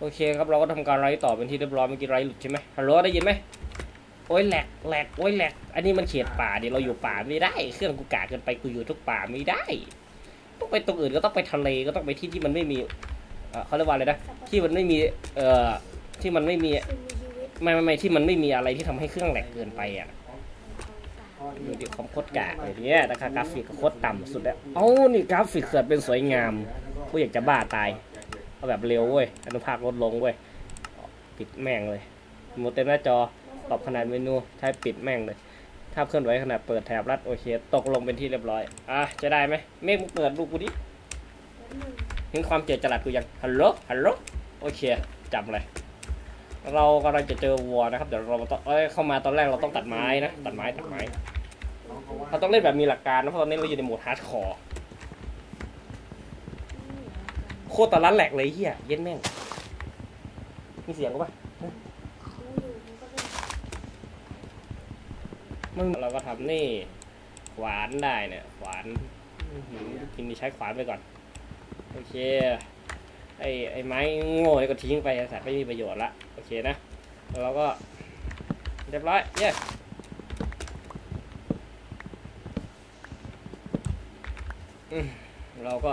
โอเคครับเราก็ทำการไลฟ์ต่อเป็นที่เรียบร้อยเมื่อกี้ไลฟ์หลุดใช่ไหมฮัลโหลได้ยินไหมโอ้ยแหลกแหลกโอ้ยแหลกอันนี้มันเขตป่าดิเราอยู่ป่าไม่ได้ เครื่องกูกาเกินไปกูอยู่ทุกป่าไม่ได้ ต้องไปตรงอื่นก็ต้องไปทะเลก็ต้องไปที่ที่มันไม่มีเอ่อเขาเรียกว่าอะไรนะที่มันไม่มีเอ่อที่มันไม่มีสิ่งมีชีวิตไม่ไม่ไม่ที่มันไม่มีอะไรที่ทำให้เครื่องแหลกเกินไปอะดูดิคอมโคตรกากเลยเนี่ยราคากราฟิกก็โคตรต่ำสุดแล้วเอ้านี่กราฟิกเกิดเป็นสวยงามกูอยากจะบ้าตาย เอาแบบเร็วเว้ยอนุภาคลดลงเว้ยปิดแม่งเลยโมเต็มหน้าจอตอบขนาดเมนูใช้ปิดแม่งเลยถ้าเคลื่อนไหวขนาดเปิดแถบรัดโอเคตกลงเป็นที่เรียบร้อยอะจะได้ไหมเมฆมึงเปิดดูกูดิเห็นความเจ็ดจรัสกูยังฮัลโหลฮัลโหลโอเคจับเลยเรากำลังจะเจอวัวนะครับเดี๋ยวเราต้องเอ้ยเข้ามาตอนแรกเราต้องตัดไม้นะตัดไม้ตัดไม้เราต้องเล่นแบบมีหลักการนะเพราะตอนนี้เราอยู่ในโหมดฮาร์ดคอร์ โคตรตะลันแหลกเลยเฮียเย็นแม่ง มีเสียงกูปะมึงเราก็ทำนี่ขวานได้เนี่ยขวานกินนี่ใช้ขวานไปก่อน โอเค ไอ้ไอ้ไม้โง่ก็ทิ้งไปสัตว์ไม่มีประโยชน์ละ โอเคนะ แล้วเราก็เรียบร้อย เย้เราก็